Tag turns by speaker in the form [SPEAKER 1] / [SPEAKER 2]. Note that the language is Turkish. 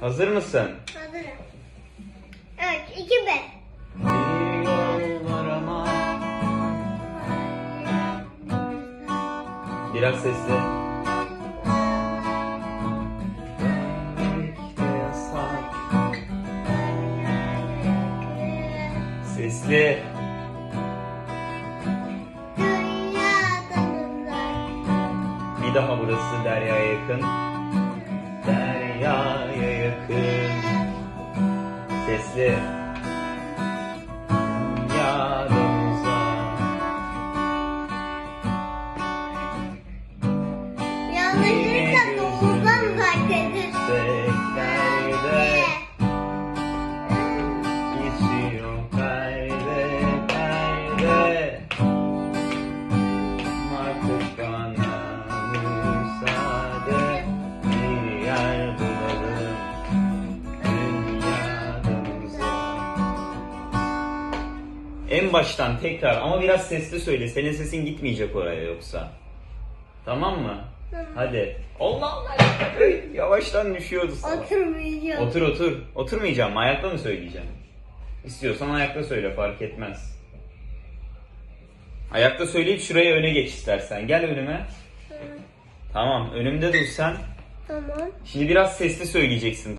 [SPEAKER 1] Hazır mısın?
[SPEAKER 2] Hazırım. Evet, iki ben.
[SPEAKER 1] Bir yol var ama Biraz sesli. Sesli. Bir daha burası deryaya yakın. bize yarımıza En baştan tekrar ama biraz sesli söyle. Senin sesin gitmeyecek oraya yoksa. Tamam mı? Hadi. Allah Allah. Yavaştan düşüyordu sana.
[SPEAKER 2] Oturmayacağım.
[SPEAKER 1] Otur otur. Oturmayacağım mı? Ayakta mı söyleyeceğim? İstiyorsan ayakta söyle fark etmez. Ayakta söyleyip şuraya öne geç istersen. Gel önüme. Tamam önümde dur sen.
[SPEAKER 2] Tamam.
[SPEAKER 1] Şimdi biraz sesli söyleyeceksin.